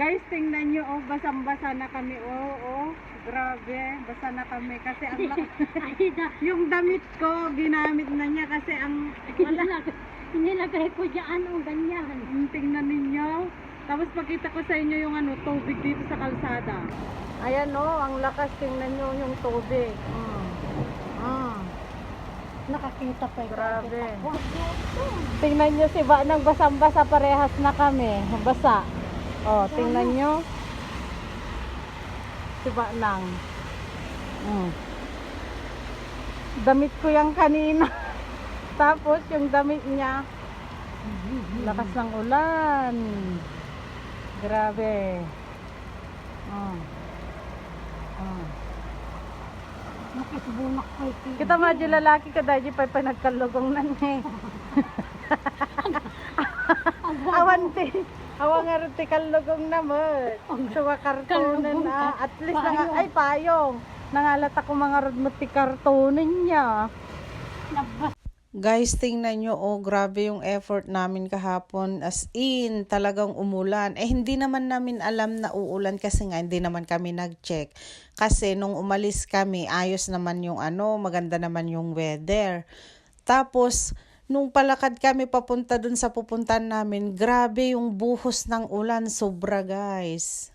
Guys, tingnan nyo, oh, basang-basa na kami. Oh, oh, grabe, basa na kami. Kasi ang yung damit ko, ginamit na niya kasi ang, wala, nilagay, ko dyan o ganyan. Hmm, tingnan ninyo. Tapos pakita ko sa inyo yung ano, tubig dito sa kalsada. Ayan oh, ang lakas. Tingnan nyo yung tubig. Mm. Mm. Nakakita pa ito. Grabe. Tingnan nyo si Banang basang-basa parehas na kami. Basa. Oh, tingnan nyo. Si Banang. Mm. Damit ko yung kanina. Tapos yung damit niya, lakas ng ulan. Grabe. Mm. Mm. Nakisubunak ko ito. Kita medyo lalaki ka dahil pa panagkalugong na eh. Awan ti. Awan nga rin ti kalugong na mo. Suwa kartonan na. At least na nga, ay payong. Nangalata ko mga rod mo ti kartonan niya. Nabas. Guys, tingnan nyo, oh, grabe yung effort namin kahapon. As in, talagang umulan. Eh, hindi naman namin alam na uulan kasi nga, hindi naman kami nag-check. Kasi nung umalis kami, ayos naman yung ano, maganda naman yung weather. Tapos, nung palakad kami papunta dun sa pupuntan namin, grabe yung buhos ng ulan, sobra guys.